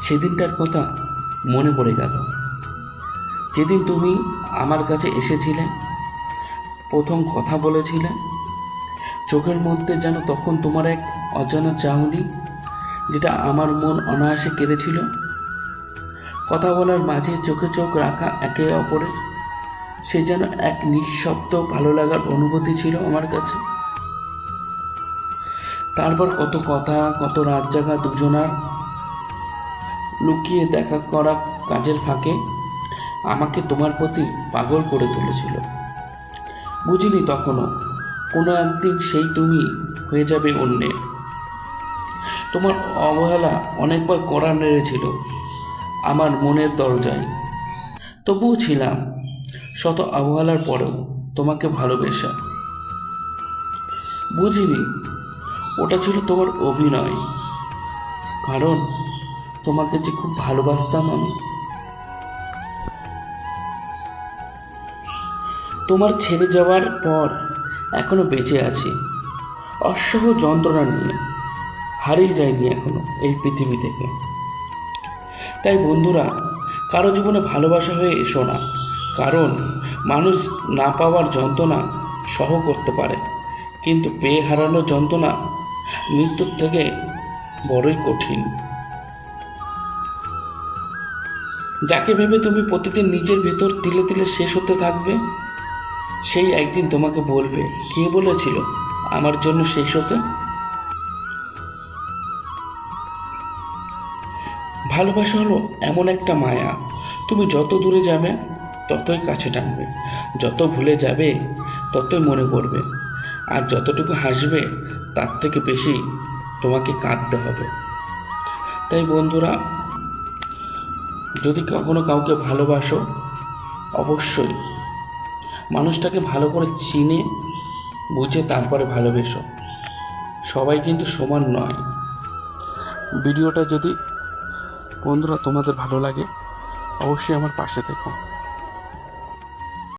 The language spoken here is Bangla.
সেদিনটার কথা মনে পড়ে গেল। যেদিন তুমি আমার কাছে এসেছিলে, প্রথম কথা বলেছিলে, চোখের মধ্যে যেন তখন তোমার এক অজানা চাউনি যেটা আমার মন অনায়াসে কেড়েছিল। কথা বলার মাঝে চোখে চোখ রাখা একে অপরের, সে যেন এক নিঃশব্দ ভালো লাগার অনুভূতি ছিল আমার কাছে। তারপর কত কথা, কত রাত জাগা দুজনার লুকিয়ে দেখা করা কাজের ফাঁকে আমাকে তোমার প্রতি পাগল করে তুলেছিল। বুঝিনি তখনও কোনো একদিন সেই তুমি হয়ে যাবে অন্যের। তোমার অবহেলা অনেকবার কড়া নেড়েছিল আমার মনের দরজায়। তবুও ছিলাম, শত অবহেলার পরেও তোমাকে ভালোবেসা। বুঝিনি, ওটা ছিল তোমার অভিনয়। কারণ তোমাকে যে খুব ভালোবাসতাম আমি। তোমার ছেড়ে যাওয়ার পর এখনও বেঁচে আছি। অসহ যন্ত্রণা নিয়ে, হারিয়ে যায়নি এখনও এই পৃথিবী থেকে। তাই বন্ধুরা, কারও জীবনে ভালোবাসা হয়ে এসো না। কারণ মানুষ না পাওয়ার যন্ত্রণা সহ করতে পারে। কিন্তু পেয়ে হারানোর যন্ত্রণা মৃত্যুর থেকে বড়ই কঠিন। যাকে ভেবে তুমি প্রতিদিন নিজের ভেতর তিলে তিলে শেষ হতে থাকবে, সেই একদিন তোমাকে বলবে, কে বলেছিল আমার জন্য শেষ হতে? ভালোবাসা হলো এমন একটা মায়া। তুমি যত দূরে যাবে, ততই কাছে টানবে। যত ভুলে যাবে, ততই মনে পড়বে। আর যতটুকু হাসবে, তার থেকে বেশি তোমাকে কাঁদতে হবে। তাই বন্ধুরা যদি কখনো কাউকে ভালোবাসো, অবশ্যই। মানুষটাকে ভালো করে চিনে, বুঝে তারপরে ভালোবেসো। সবাই কিন্তু সমান নয়। ভিডিওটা যদি বন্ধুরা তোমাদের ভালো লাগে, অবশ্যই আমার পাশে থেকো।